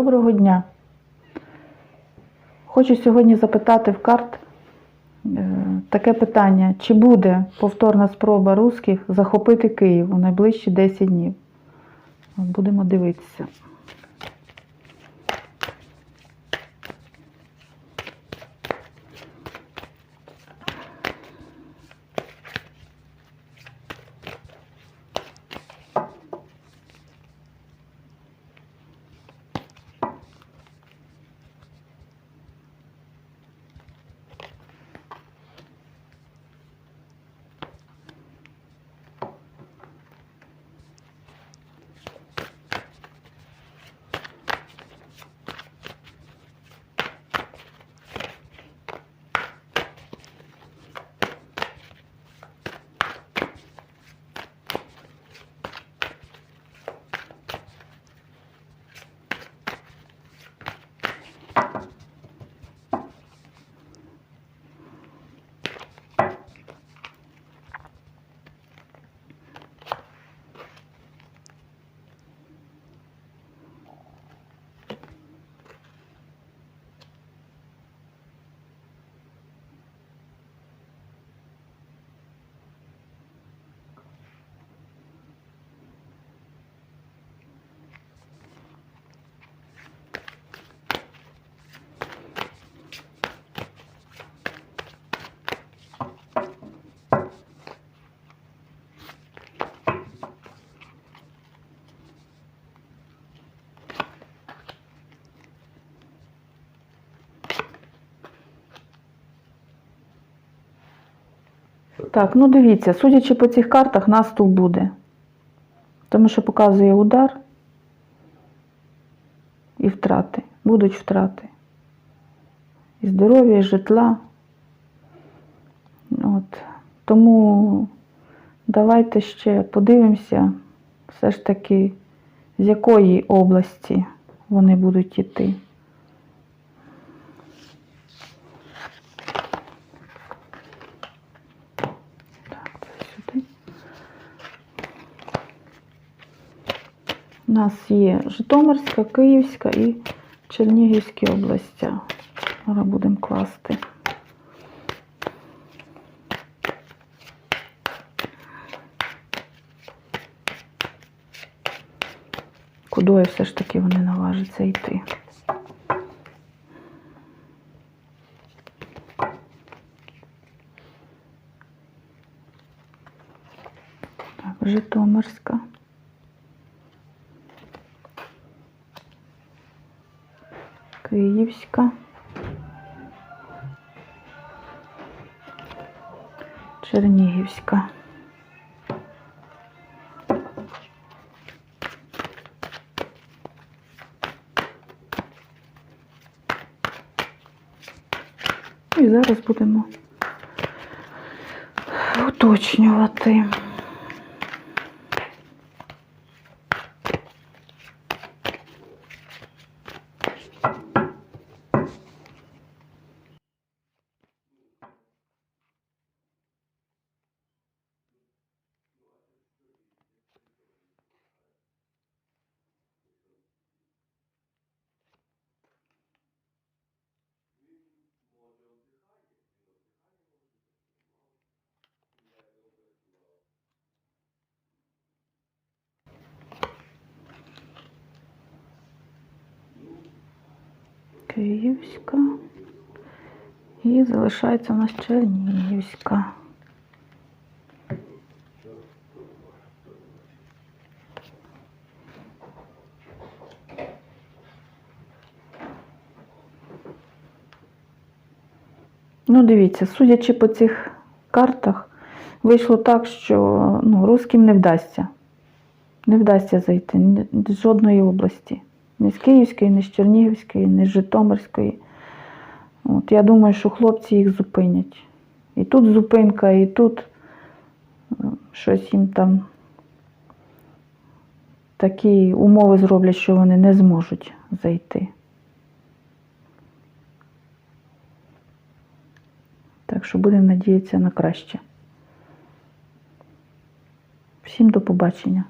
Доброго дня. Хочу сьогодні запитати в карт е, таке питання: чи буде повторна спроба русських захопити Київ у найближчі 10 днів? Будемо дивитися. Так, ну дивіться, судячи по цих картах, наступ буде. Тому що показує удар і втрати. Будуть втрати. І здоров'я, і житла. От. Тому давайте ще подивимося, все ж таки, з якої області вони будуть йти. У нас є Житомирська, Київська і Чернігівські області. Зараз будемо класти. Кудою все ж таки вони наважаться йти. Так, Житомирська. Київська. Чернігівська. І зараз будемо уточнювати. Київська. І залишається у нас Чернігівська. Ну, дивіться, судячи по цих картах, вийшло так, що ну, русським не вдасться. Не вдасться зайти з жодної області. Ні з Київської, ні з Чернігівської, ні з Житомирської. От, я думаю, що хлопці їх зупинять. І тут зупинка, і тут е, щось їм там такі умови зроблять, що вони не зможуть зайти. Так що будемо надіятися на краще. Всім до побачення.